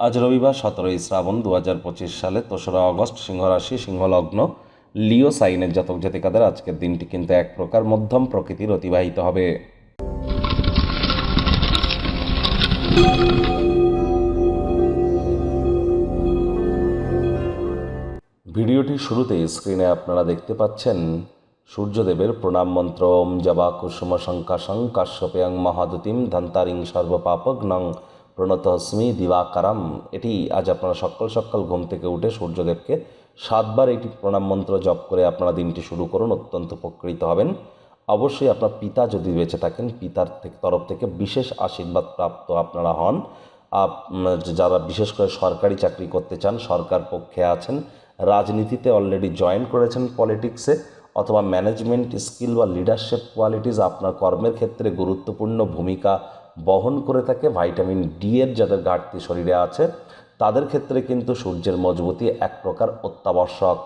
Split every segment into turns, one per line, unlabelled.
আজ রবিবার সতেরোই শ্রাবণ দু হাজার পঁচিশ সালে তেসরা অগস্ট সিংহরাশি সিংহলগ্ন লিও সাইনের জাতক জাতিকাদের আজকের দিনটি কিন্তু এক প্রকার মধ্যম প্রকৃতির অতিবাহিত হবে। ভিডিওটি শুরুতে স্ক্রিনে আপনারা দেখতে পাচ্ছেন সূর্যদেবের প্রণাম মন্ত্র, ওম জবা কুসুম শঙ্কাশং কাশ্যপেয়ং মহাদুতিম ধন্তারিং সর্বপাপগ্নং প্রণতস্মি দিবাকারাম। এটি আজ আপনারা সকাল সকাল ঘুম থেকে উঠে সূর্যদেবকে সাতবার এটি প্রণাম মন্ত্র জপ করে আপনারা দিনটি শুরু করুন, অত্যন্ত উপকৃত হবেন। অবশ্যই আপনার পিতা যদি বেঁচে থাকেন, পিতার থেকে তরফ থেকে বিশেষ আশীর্বাদ প্রাপ্ত আপনারা হন। আপ- যারা বিশেষ করে সরকারি চাকরি করতে চান, সরকার পক্ষে আছেন, রাজনীতিতে অলরেডি জয়েন করেছেন পলিটিক্সে অথবা ম্যানেজমেন্ট স্কিল বা লিডারশিপ কোয়ালিটিস আপনার কর্মের ক্ষেত্রে গুরুত্বপূর্ণ ভূমিকা বহন করে থাকে ভাইটামিন ডি এর যাদের ঘাটতি শরীরে আছে, তাদের ক্ষেত্রে কিন্তু সূর্যের মজবুতি এক প্রকার অত্যাবশ্যক।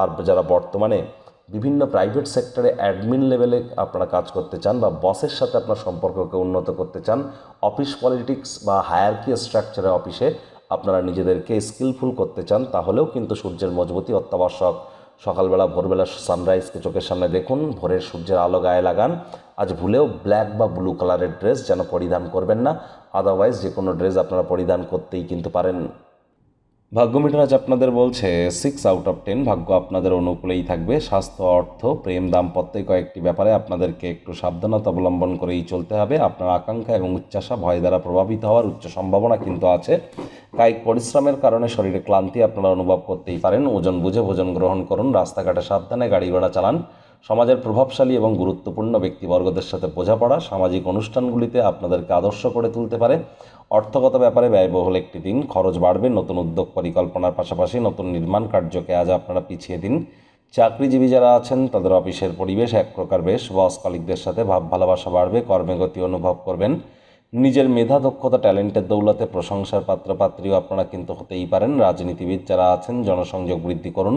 আর যারা বর্তমানে বিভিন্ন প্রাইভেট সেক্টরে অ্যাডমিন লেভেলে আপনারা কাজ করতে চান বা বসের সাথে আপনার সম্পর্ককে উন্নত করতে চান অফিস পলিটিক্স বা হায়ারকি স্ট্রাকচারে অফিসে আপনারা নিজেদেরকে স্কিলফুল করতে চান, তাহলেও কিন্তু সূর্যের মজবুতি অত্যাবশ্যক। সকালবেলা, ভোরবেলা সানরাইজকে চোখের সামনে দেখুন, ভোরের সূর্যের আলো গায়ে লাগান। আজ ভুলেও ব্ল্যাক বা ব্লু কালারের ড্রেস যেন পরিধান করবেন না আদারওয়াইজ যে কোনো ড্রেস আপনারা পরিধান করতেই কিন্তু পারেন। ভাগ্য মিটার আজ আপনাদের বলছে সিক্স আউট অফ টেন ভাগ্য আপনাদের অনুকূলেই থাকবে। স্বাস্থ্য, অর্থ, প্রেম, দাম্পত্য কয়েকটি ব্যাপারে আপনাদেরকে একটু সাবধানতা অবলম্বন করেই চলতে হবে। আপনার আকাঙ্ক্ষা এবং উচ্চাসা ভয় দ্বারা প্রভাবিত হওয়ার উচ্চ সম্ভাবনা কিন্তু আছে। কায়িক পরিশ্রমের কারণে শরীরে ক্লান্তি আপনারা অনুভব করতেই পারেন। ওজন বুঝে ভোজন গ্রহণ করুন। রাস্তাঘাটে সাবধানে গাড়ি ঘোড়া চালান। সমাজের প্রভাবশালী এবং গুরুত্বপূর্ণ ব্যক্তিবর্গদের সাথে বোঝাপড়া সামাজিক অনুষ্ঠানগুলিতে আপনাদেরকে আদর্শ করে তুলতে পারে। অর্থগত ব্যাপারে ব্যয়বহুল একটি দিন, খরচ বাড়বে, নতুন উদ্যোগ পরিকল্পনার পাশাপাশি নতুন নির্মাণ কার্যকে আজ আপনারা পিছিয়ে দিন। চাকরিজীবী যারা আছেন, তাদের অফিসের পরিবেশ এক প্রকার বেশ। বস কলিকদের সাথে ভাব ভালোবাসা বাড়বে, কর্মে গতি অনুভব করবেন। নিজের মেধা, দক্ষতা, ট্যালেন্টের দৌলতে প্রশংসার পাত্রপাত্রীও আপনারা কিন্তু হতেই পারেন। রাজনীতিবিদ যারা আছেন, জনসংযোগ বৃদ্ধি করুন।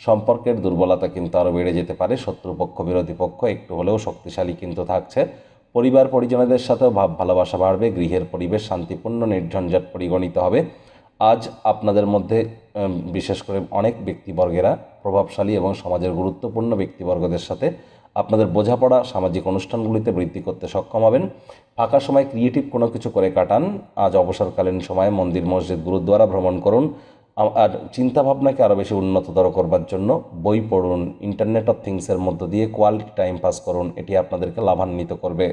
সম্পর্কের দুর্বলতা কিন্তু আরও বেড়ে যেতে পারে, শত্রুপক্ষ, বিরোধী পক্ষ একটু হলেও শক্তিশালী কিন্তু থাকছে। পরিবার পরিজনদের সাথেও ভাব, ভালোবাসা বাড়বে, গৃহের পরিবেশ শান্তিপূর্ণ, নির্ঝঞ্ঝাট পরিগণিত হবে। আজ আপনাদের মধ্যে বিশেষ করে অনেক ব্যক্তিবর্গেরা প্রভাবশালী এবং সমাজের গুরুত্বপূর্ণ ব্যক্তিবর্গদের সাথে আপনাদের বোঝাপড়া, সামাজিক অনুষ্ঠানগুলিতে বৃদ্ধি করতে সক্ষম হবেন। ফাঁকা সময় ক্রিয়েটিভ কোনো কিছু করে কাটান। আজ অবসরকালীন সময়ে মন্দির, মসজিদ, গুরুদ্বারা ভ্রমণ করুন। আর চিন্তাভাবনাকে আরও বেশি উন্নততর করবার জন্য বই পড়ুন ইন্টারনেট অফ থিংসের মধ্য দিয়ে কোয়ালিটি টাইম পাস করুন, এটি আপনাদেরকে লাভান্বিত করবে।